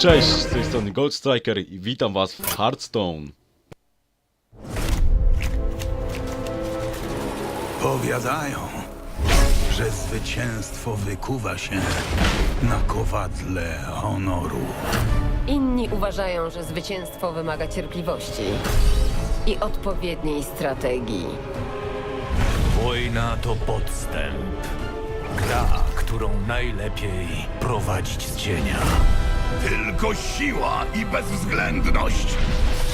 Cześć, z tej strony Gold Striker i witam was w Hearthstone. Powiadają, że zwycięstwo wykuwa się na kowadle honoru. Inni uważają, że zwycięstwo wymaga cierpliwości i odpowiedniej strategii. Wojna to podstęp. Gra, którą najlepiej prowadzić z cienia. Tylko siła i bezwzględność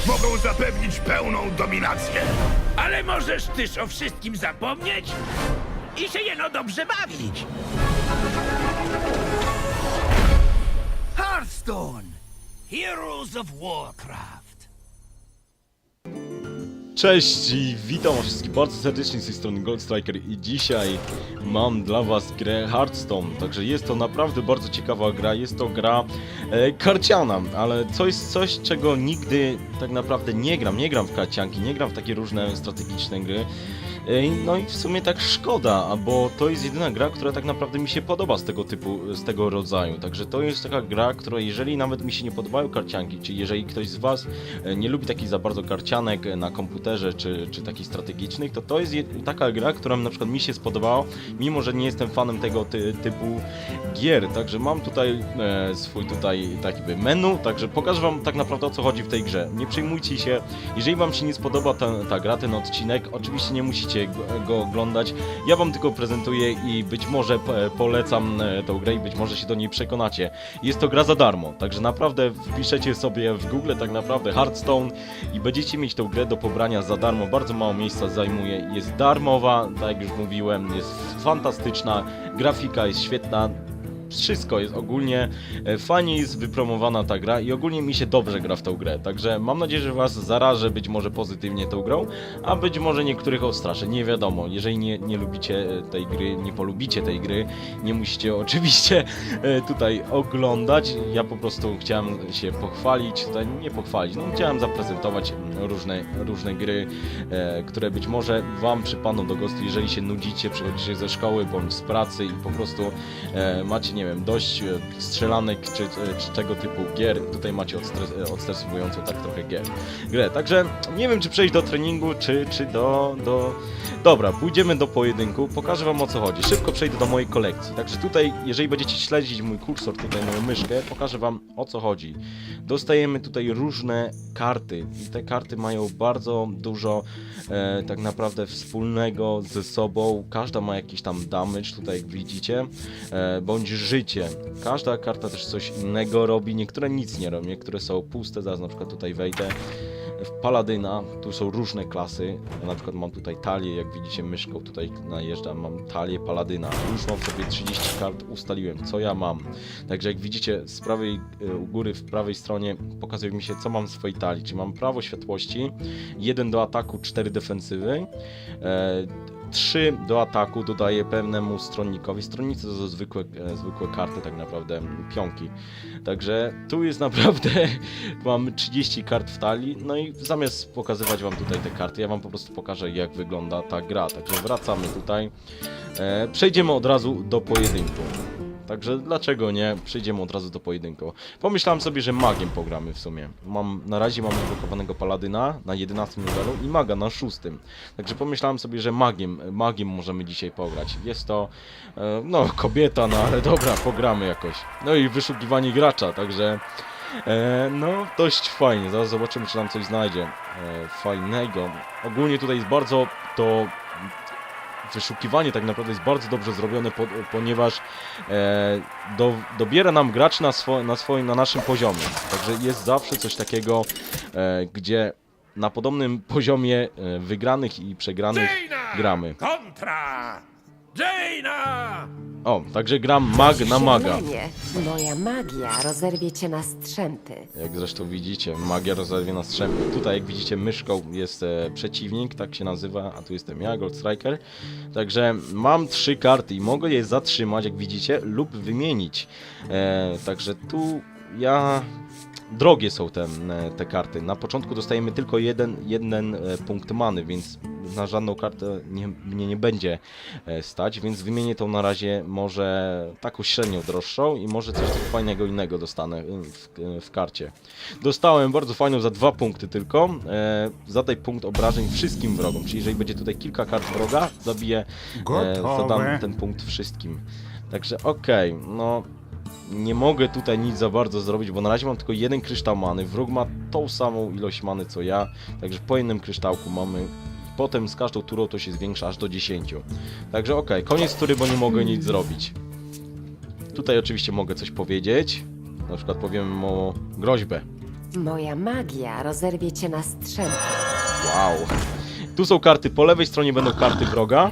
mogą zapewnić pełną dominację. Ale możesz też o wszystkim zapomnieć i się jeno dobrze bawić. Hearthstone! Heroes of Warcraft. Cześć i witam wszystkich bardzo serdecznie z tej strony Gold Striker i dzisiaj mam dla was grę Hearthstone, także jest to naprawdę bardzo ciekawa gra, jest to gra e, karciana, ale jest coś, czego nigdy tak naprawdę nie gram, nie gram w karcianki, nie gram w takie różne strategiczne gry, No i w sumie tak szkoda, bo to jest jedyna gra, która tak naprawdę mi się podoba z tego typu, z tego rodzaju. Także to jest taka gra, która jeżeli nawet mi się nie podobają karcianki, czy jeżeli ktoś z Was e, nie lubi takich za bardzo karcianek e, na komputerze, czy, czy takich strategicznych, to to jest je- taka gra, która na przykład mi się spodobała, mimo że nie jestem fanem tego ty, typu gier. Także mam tutaj e, swój tutaj taki menu, także pokażę Wam tak naprawdę o co chodzi w tej grze. Nie przejmujcie się, jeżeli Wam się nie spodoba ta, ta gra, ten odcinek, oczywiście nie musicie go, go oglądać. Ja Wam tylko prezentuję i być może polecam e, tą grę i być może się do niej przekonacie. Jest to gra za darmo, także naprawdę wpiszecie sobie w Google tak naprawdę Hearthstone i będziecie mieć tą grę do pobrania za darmo. Bardzo mało miejsca zajmuje, jest darmowa, tak jak już mówiłem, jest fantastyczna, grafika jest świetna, wszystko jest ogólnie e, fajnie jest wypromowana ta gra i ogólnie mi się dobrze gra w tą grę. Także mam nadzieję, że was zarażę być może pozytywnie tą grą, a być może niektórych odstraszę. Nie wiadomo. Jeżeli nie, nie lubicie e, tej gry, nie polubicie tej gry, nie musicie oczywiście e, tutaj oglądać. Ja po prostu chciałem się pochwalić, tutaj nie pochwalić, no chciałem zaprezentować różne, różne gry, które być może wam przypadną do gustu, jeżeli się nudzicie, przychodzicie ze szkoły bądź z pracy i po prostu macie, nie wiem, dość e, strzelanek czy, e, czy tego typu gier, tutaj macie odstres, e, odstresowującą tak trochę gier, grę. Także nie wiem, czy przejść do treningu, czy, czy do, do... Dobra, pójdziemy do pojedynku, pokażę wam o co chodzi. Szybko przejdę do mojej kolekcji. Także tutaj, jeżeli będziecie śledzić mój kursor, tutaj moją myszkę, pokażę wam o co chodzi. Dostajemy tutaj różne karty i te karty mają bardzo dużo e, tak naprawdę wspólnego ze sobą. Każda ma jakiś tam damage, tutaj jak widzicie, e, bądź życie. Każda karta też coś innego robi, niektóre nic nie robią, niektóre są puste, zaraz na przykład tutaj wejdę. W Paladyna tu są różne klasy. Ja na przykład mam tutaj talię, jak widzicie myszką tutaj najeżdżam, mam talię Paladyna. Już mam sobie 30 kart, ustaliłem co ja mam. Także jak widzicie z prawej e, u góry w prawej stronie pokazuje mi się co mam w swojej talii. Czy mam prawo światłości, 1 do ataku, 4 defensywy. E, 3 do ataku dodaję pewnemu stronnikowi. Stronnicy to zwykłe, e, zwykłe karty, tak naprawdę pionki. Także tu jest naprawdę, mam 30 kart w talii, no i zamiast pokazywać wam tutaj te karty, ja wam po prostu pokażę jak wygląda ta gra. Także wracamy tutaj. E, przejdziemy od razu do pojedynku. Także dlaczego nie? Przejdziemy od razu do pojedynku. Pomyślałem sobie, że magiem pogramy w sumie. Mam, na razie mam odblokowanego paladyna na 11 levelu i maga na 6. Także pomyślałem sobie, że magiem, magiem możemy dzisiaj pograć. Jest to, e, no kobieta, no ale dobra, pogramy jakoś. No i wyszukiwanie gracza, także e, no dość fajnie. Zaraz zobaczymy, czy nam coś znajdzie e, fajnego. Ogólnie tutaj jest bardzo to wyszukiwanie tak naprawdę jest bardzo dobrze zrobione, po, ponieważ e, do, dobiera nam gracz na, swo, na swoim, na naszym poziomie. Także jest zawsze coś takiego, e, gdzie na podobnym poziomie e, wygranych i przegranych gramy. Kontra! Jaina! O, także gram mag na maga. Moja magia rozerwie cię na strzępy. Jak zresztą widzicie, magia rozerwie na strzępy. Tutaj jak widzicie myszką jest e, przeciwnik, tak się nazywa, a tu jestem ja, Gold Striker. Także mam trzy karty i mogę je zatrzymać, jak widzicie, lub wymienić. E, także tu ja drogie są te, te karty. Na początku dostajemy tylko jeden, jeden e, punkt many, więc na żadną kartę nie, mnie nie będzie e, stać, więc wymienię tą na razie może taką średnią droższą i może coś tak fajnego innego dostanę e, w, w karcie. Dostałem bardzo fajną za dwa punkty tylko. E, zadaj punkt obrażeń wszystkim wrogom, czyli jeżeli będzie tutaj kilka kart wroga, zabiję, e, zadam ten punkt wszystkim. Także okej, no nie mogę tutaj nic za bardzo zrobić, bo na razie mam tylko jeden kryształ many. Wróg ma tą samą ilość many co ja, także po jednym kryształku mamy. Potem z każdą turą to się zwiększa aż do 10. Także okej, koniec tury, bo nie mogę nic zrobić. Tutaj oczywiście mogę coś powiedzieć. Na przykład powiem o groźbę. Moja magia rozerwie cię na strzępy. Wow. Tu są karty, po lewej stronie będą karty wroga.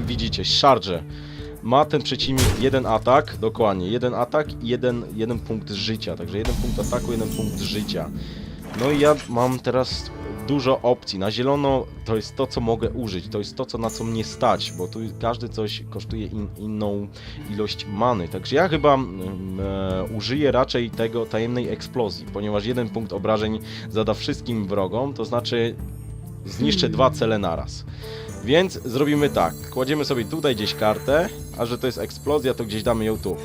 I widzicie, charge. Ma ten przeciwnik jeden atak, dokładnie, jeden atak i jeden, jeden punkt życia. Także jeden punkt ataku, jeden punkt życia. No i ja mam teraz dużo opcji. Na zielono to jest to, co mogę użyć. To jest to, co na co mnie stać, bo tu każdy coś kosztuje in, inną ilość many. Także ja chyba mm, e, użyję raczej tego tajemnej eksplozji, ponieważ jeden punkt obrażeń zada wszystkim wrogom, to znaczy zniszczę dwa cele naraz. Więc zrobimy tak. Kładziemy sobie tutaj gdzieś kartę, a że to jest eksplozja, to gdzieś damy ją tu.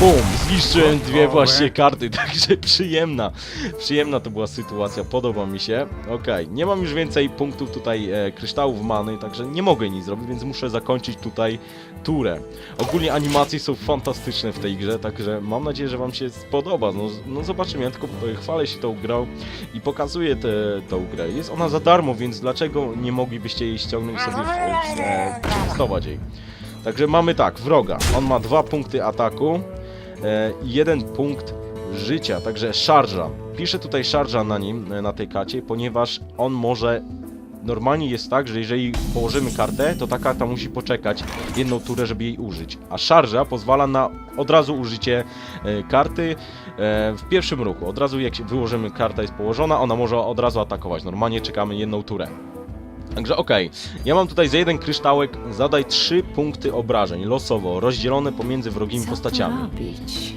Bum! Zniszczyłem dwie właśnie karty, także przyjemna. Przyjemna to była sytuacja, podoba mi się. Okej, nie mam już więcej punktów tutaj e, kryształów many, także nie mogę nic zrobić, więc muszę zakończyć tutaj turę. Ogólnie animacje są fantastyczne w tej grze, także mam nadzieję, że wam się spodoba. No, no zobaczymy, ja tylko e, chwalę się tą grą i pokazuję tę tą grę. Jest ona za darmo, więc dlaczego nie moglibyście jej ściągnąć sobie, w, e, przetestować jej? Także mamy tak, wroga. On ma dwa punkty ataku e, jeden punkt życia, także szarża. Piszę tutaj szarża na nim, e, na tej kacie, ponieważ on może... Normalnie jest tak, że jeżeli położymy kartę, to ta karta musi poczekać jedną turę, żeby jej użyć. A szarża pozwala na od razu użycie e, karty e, w pierwszym ruchu. Od razu jak wyłożymy, karta jest położona, ona może od razu atakować. Normalnie czekamy jedną turę. Także okej, ja mam tutaj za jeden kryształek, zadaj trzy punkty obrażeń, losowo, rozdzielone pomiędzy wrogimi Co postaciami. tu robić?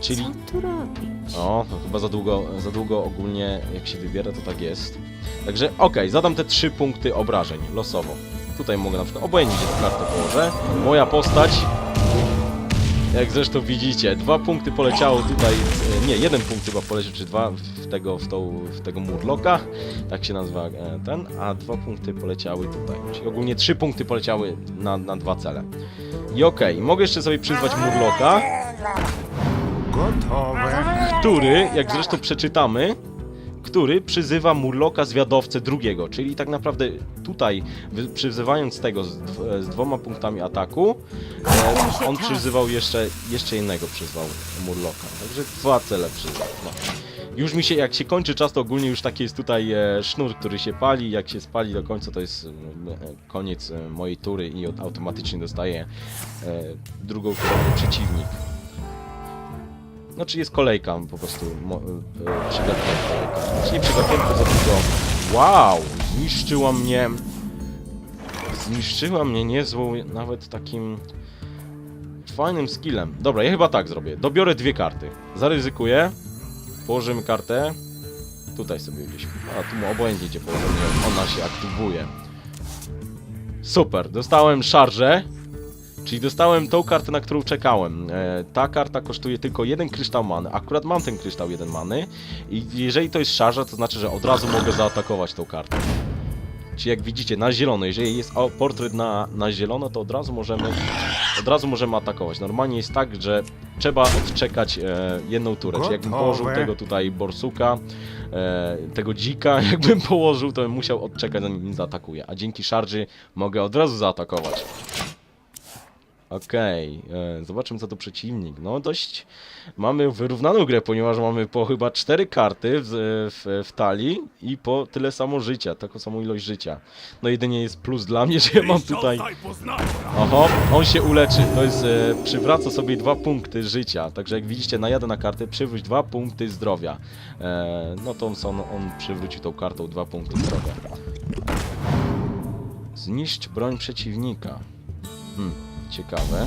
Czyli, Co tu robić? o, to chyba za długo, za długo ogólnie jak się wybiera, to tak jest. Także okej, zadam te trzy punkty obrażeń, losowo. Tutaj mogę na przykład, obojętnie gdzie tę kartę położę. Moja postać, jak zresztą widzicie, dwa punkty poleciało tutaj, e, nie, jeden punkt chyba poleciał, czy dwa w tego, w, tą, w tego Murloka, tak się nazywa e, ten, a dwa punkty poleciały tutaj. Czyli ogólnie trzy punkty poleciały na, na dwa cele. I okej, mogę jeszcze sobie przyzwać Murloka, Gotowe. który, jak zresztą przeczytamy, który przyzywa Murloka zwiadowcę drugiego, czyli tak naprawdę tutaj przyzywając tego z, z dwoma punktami ataku, e, on przyzywał jeszcze, jeszcze jednego przyzwał Murloka, także dwa cele przyzwał. No. Już mi się, jak się kończy czas, to ogólnie już taki jest tutaj e, sznur, który się pali, jak się spali do końca, to jest e, koniec e, mojej tury i automatycznie dostaję e, drugą turę przeciwnik. Znaczy jest kolejka po prostu e, przegapiona kolejka. Znaczy nie przegapiona, tylko za. Wow! Zniszczyła mnie... Zniszczyła mnie niezłą, nawet takim... Fajnym skillem. Dobra, ja chyba tak zrobię. Dobiorę dwie karty. Zaryzykuję. Położymy kartę. Tutaj sobie gdzieś. A tu obojętnie gdzie położymy. Ona się aktywuje. Super, dostałem szarżę. Czyli dostałem tą kartę, na którą czekałem. E, ta karta kosztuje tylko jeden kryształ many. Akurat mam ten kryształ jeden many. I jeżeli to jest szarża, to znaczy, że od razu mogę zaatakować tą kartę. Czyli jak widzicie, na zielono, jeżeli jest o, portret na, na zielono, to od razu możemy od razu możemy atakować. Normalnie jest tak, że trzeba odczekać e, jedną turę. Czyli jakbym położył tego tutaj borsuka, e, tego dzika, jakbym położył, to bym musiał odczekać zanim zaatakuje. A dzięki szarży mogę od razu zaatakować. Okej, e, zobaczymy co to przeciwnik. No dość mamy wyrównaną grę, ponieważ mamy po chyba cztery karty w, w, w talii i po tyle samo życia, taką samą ilość życia. No jedynie jest plus dla mnie, że ja mam tutaj... Oho, on się uleczy, to jest, e, przywraca sobie dwa punkty życia, także jak widzicie najadę na kartę, przywróć dwa punkty zdrowia. E, no to on, on, on przywróci tą kartą dwa punkty zdrowia. Zniszcz broń przeciwnika. Hmm, ciekawe.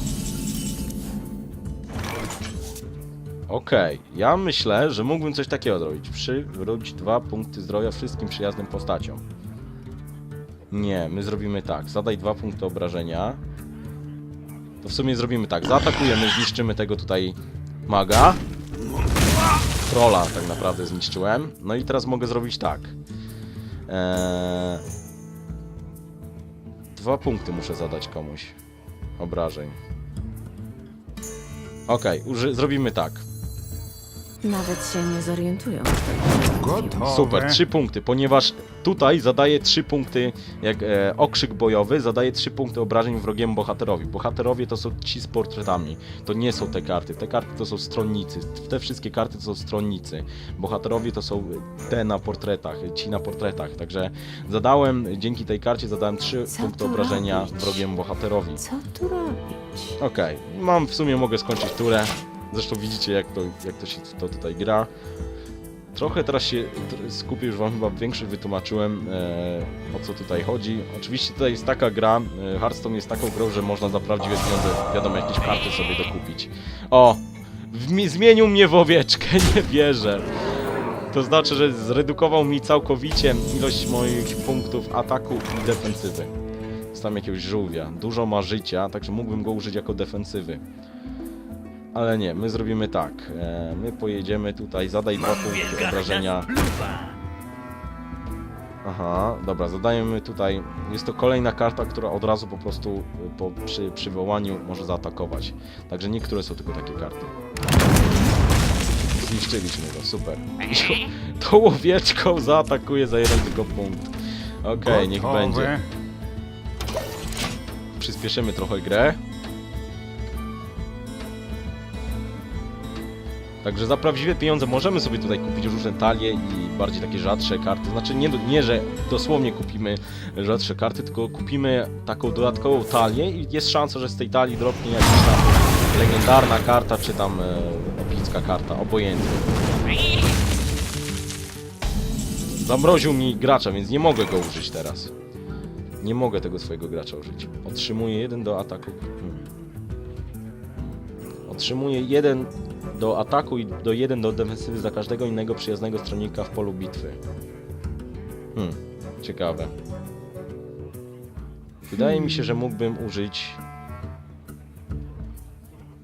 Okej, ja myślę, że mógłbym coś takiego zrobić. Przywróć dwa punkty zdrowia wszystkim przyjaznym postaciom. Nie, my zrobimy tak. Zadaj dwa punkty obrażenia. To w sumie zrobimy tak. Zaatakujemy, zniszczymy tego tutaj maga. Trolla tak naprawdę zniszczyłem. No i teraz mogę zrobić tak. Eee... Dwa punkty muszę zadać komuś. Obrażeń. Uży- zrobimy tak. Nawet się nie zorientują. Gotowe. Super, trzy punkty, ponieważ tutaj zadaje trzy punkty, jak e, okrzyk bojowy, zadaje trzy punkty obrażeń wrogiemu bohaterowi. Bohaterowie to są ci z portretami, to nie są te karty. Te karty to są stronnicy, te wszystkie karty to są stronnicy. Bohaterowie to są te na portretach, ci na portretach. Także zadałem, dzięki tej karcie zadałem trzy Co punkty tu obrażenia robić? wrogiemu bohaterowi. Co tu robić? Okej, mam w sumie mogę skończyć turę. Zresztą widzicie jak to, jak to się to tutaj gra. Trochę teraz się skupię, już wam chyba większość wytłumaczyłem e, o co tutaj chodzi. Oczywiście tutaj jest taka gra, e, Hearthstone jest taką grą, że można za prawdziwe pieniądze, wiadomo, jakieś karty sobie dokupić. O! W, mi- zmienił mnie w owieczkę, nie wierzę. To znaczy, że zredukował mi całkowicie ilość moich punktów ataku i defensywy. Jest tam jakiegoś żółwia. Dużo ma życia, także mógłbym go użyć jako defensywy. Ale nie, my zrobimy tak. E, my pojedziemy tutaj, zadaj dwa punkty obrażenia. Aha, dobra, zadajemy tutaj. Jest to kolejna karta, która od razu po prostu y, po przy przywołaniu może zaatakować. Także niektóre są tylko takie karty. Zniszczyliśmy go, super. To łowieczką zaatakuje za jeden tylko punkt. Okej, niech Gotowe. będzie. Przyspieszymy trochę grę. Także za prawdziwe pieniądze możemy sobie tutaj kupić różne talie i bardziej takie rzadsze karty. Znaczy nie, nie że dosłownie kupimy rzadsze karty, tylko kupimy taką dodatkową talię i jest szansa, że z tej talii dropnie jakaś tam legendarna karta, czy tam e, epicka karta, obojętnie. Zamroził mi gracza, więc nie mogę go użyć teraz. Nie mogę tego swojego gracza użyć. Otrzymuję jeden do ataku. Hmm. Otrzymuję jeden do ataku i do jeden do defensywy za każdego innego przyjaznego stronnika w polu bitwy. Hmm, ciekawe. Wydaje mi się, że mógłbym użyć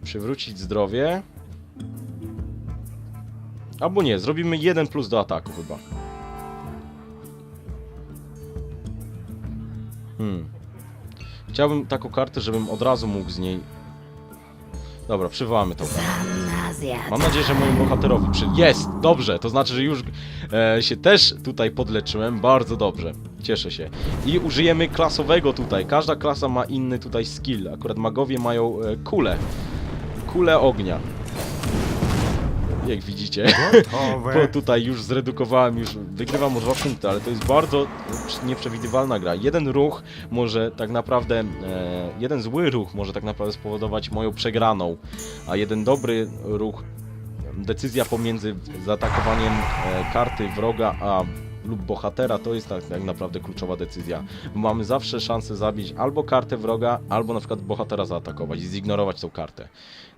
przywrócić zdrowie. Albo nie, zrobimy jeden plus do ataku chyba. Hmm. Chciałbym taką kartę, żebym od razu mógł z niej... Dobra, przywołamy tą kartę. Mam nadzieję, że mojemu bohaterowi przy... Jest! Dobrze! To znaczy, że już e, się też tutaj podleczyłem. Bardzo dobrze. Cieszę się. I użyjemy klasowego tutaj. Każda klasa ma inny tutaj skill. Akurat magowie mają e, kule. Kule ognia. Jak widzicie. Bo Gotowe. tutaj już zredukowałem, już wygrywam o dwa punkty, ale to jest bardzo nieprzewidywalna gra. Jeden ruch może tak naprawdę, e, jeden zły ruch może tak naprawdę spowodować moją przegraną, a jeden dobry ruch, decyzja pomiędzy zaatakowaniem e, karty wroga a lub bohatera to jest tak, tak naprawdę kluczowa decyzja. Mamy zawsze szansę zabić albo kartę wroga, albo na przykład bohatera zaatakować i zignorować tą kartę.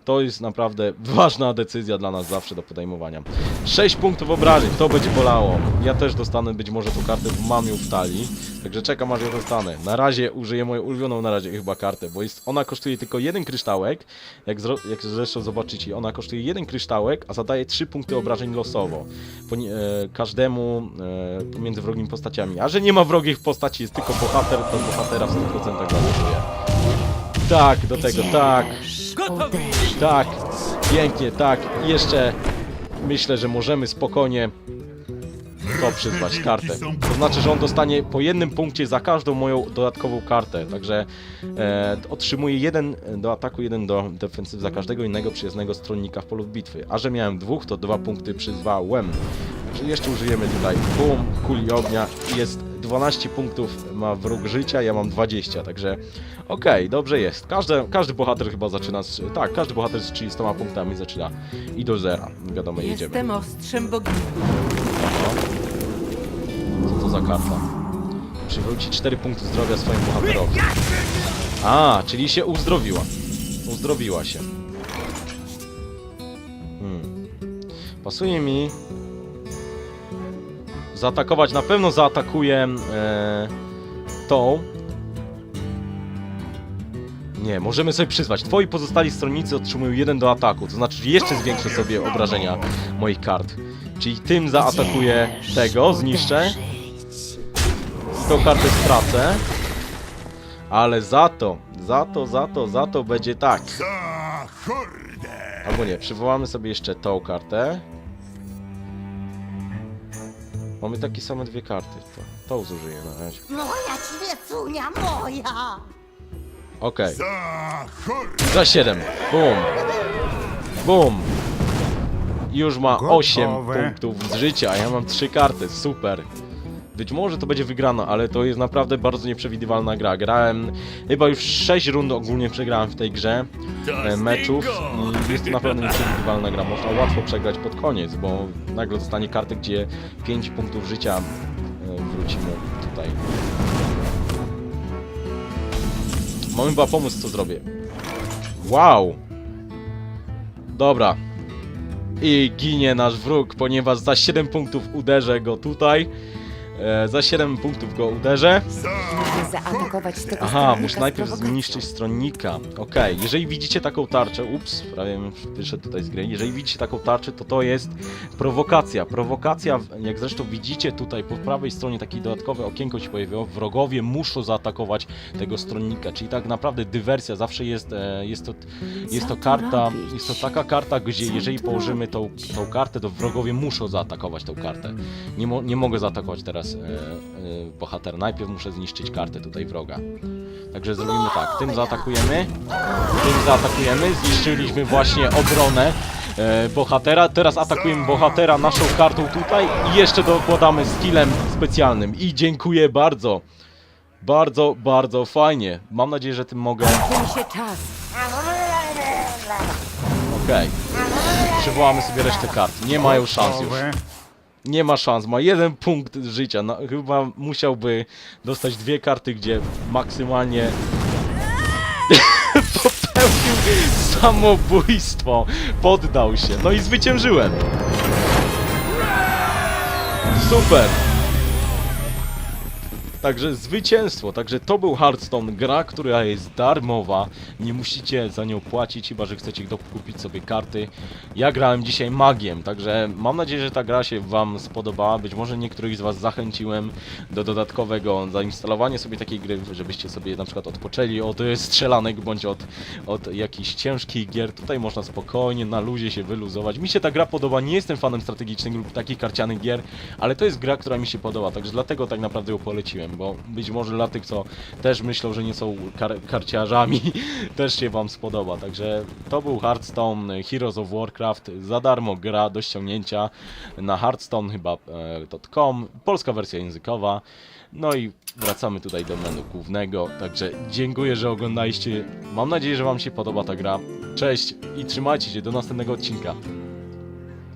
To jest naprawdę ważna decyzja dla nas zawsze do podejmowania. 6 punktów obrażeń, to będzie bolało. Ja też dostanę być może tą kartę w mamiu w talii, także czekam aż ją dostanę. Na razie użyję moją ulubioną na razie chyba kartę, bo jest, ona kosztuje tylko jeden kryształek, jak, zro, jak zresztą zobaczycie, ona kosztuje jeden kryształek, a zadaje 3 punkty obrażeń losowo. Poni- e, każdemu e, pomiędzy wrogimi postaciami. A że nie ma wrogich postaci, jest tylko bohater, to bohatera w 100% zagłosuje. Tak, do tego, tak. Gotowy! Tak, pięknie, tak. I jeszcze myślę, że możemy spokojnie to przyzwać kartę. To znaczy, że on dostanie po jednym punkcie za każdą moją dodatkową kartę. Także e, otrzymuje jeden do ataku, jeden do defensywy za każdego innego przyjaznego stronnika w polu bitwy. A że miałem dwóch, to dwa punkty przyzwałem. Czyli jeszcze użyjemy tutaj bum, kuli ognia i jest 12 punktów ma wróg życia, ja mam 20, także okej, dobrze jest. Każdy, każdy bohater chyba zaczyna z... Tak, każdy bohater z 30 punktami zaczyna i do zera. Wiadomo, jedziemy. Jestem ostrzem bogini. Co to za karta? Przywróci 4 punkty zdrowia swoim bohaterowi. A, czyli się uzdrowiła. Uzdrowiła się. Hmm. Pasuje mi zaatakować, na pewno zaatakuję e, tą. Nie, możemy sobie przyzwać. Twoi pozostali stronnicy otrzymują jeden do ataku, to znaczy jeszcze zwiększę sobie obrażenia moich kart. Czyli tym zaatakuję tego, zniszczę. Tą kartę stracę. Ale za to, za to, za to, za to będzie tak. Albo nie, przywołamy sobie jeszcze tą kartę. Mamy takie same dwie karty. To, tą zużyję na razie. Moja ćwiecunia moja! Okej, Za hordę! za 7. Bum. Bum. Już ma 8 Gotowe. punktów z życia, a ja mam 3 karty. Super. Być może to będzie wygrana, ale to jest naprawdę bardzo nieprzewidywalna gra. Grałem chyba już 6 rund ogólnie przegrałem w tej grze e, meczów i jest to naprawdę nieprzewidywalna gra. Można łatwo przegrać pod koniec, bo nagle dostanie kartę, gdzie 5 punktów życia e, wróci mu tutaj. Mam chyba pomysł, co zrobię. Wow! Dobra. I ginie nasz wróg, ponieważ za 7 punktów uderzę go tutaj. E, za 7 punktów go uderzę. By zaatakować tego Aha, stronnika muszę z najpierw prowokacją. zniszczyć stronnika. Okej, jeżeli widzicie taką tarczę, ups, prawie bym wyszedł tutaj z gry. Jeżeli widzicie taką tarczę, to to jest prowokacja. Prowokacja, jak zresztą widzicie tutaj po prawej stronie takie dodatkowe okienko się pojawiło, wrogowie muszą zaatakować tego stronnika, czyli tak naprawdę dywersja zawsze jest, e, jest to, jest to tu karta, robić? jest to taka karta, gdzie Co jeżeli tu położymy tą, tą kartę, to wrogowie muszą zaatakować tą kartę. Nie, mo nie mogę zaatakować teraz e, e, bohatera, najpierw muszę zniszczyć kartę tutaj wroga. Także zrobimy tak, tym zaatakujemy, tym zaatakujemy, zniszczyliśmy właśnie obronę e, bohatera, teraz atakujemy bohatera naszą kartą tutaj i jeszcze dokładamy skillem specjalnym i dziękuję bardzo. Bardzo, bardzo fajnie. Mam nadzieję, że tym mogę... Okej. Przywołamy sobie resztę kart. Nie mają szans już. Nie ma szans, ma jeden punkt życia. No, chyba musiałby dostać dwie karty, gdzie maksymalnie popełnił samobójstwo. Poddał się. No i zwyciężyłem. Super. Także zwycięstwo, także to był Hearthstone, gra, która jest darmowa, nie musicie za nią płacić, chyba że chcecie dokupić sobie karty. Ja grałem dzisiaj magiem, także mam nadzieję, że ta gra się wam spodobała, być może niektórych z was zachęciłem do dodatkowego zainstalowania sobie takiej gry, żebyście sobie na przykład odpoczęli od strzelanek, bądź od, od jakichś ciężkich gier, tutaj można spokojnie, na luzie się wyluzować. Mi się ta gra podoba, nie jestem fanem strategicznych lub takich karcianych gier, ale to jest gra, która mi się podoba, także dlatego tak naprawdę ją poleciłem, bo być może dla tych, co też myślą, że nie są kar karciarzami, też się wam spodoba. Także to był Hearthstone Heroes of Warcraft, za darmo gra do ściągnięcia na hearthstone e, polska wersja językowa. No i wracamy tutaj do menu głównego, także dziękuję, że oglądaliście. Mam nadzieję, że wam się podoba ta gra. Cześć i trzymajcie się, do następnego odcinka.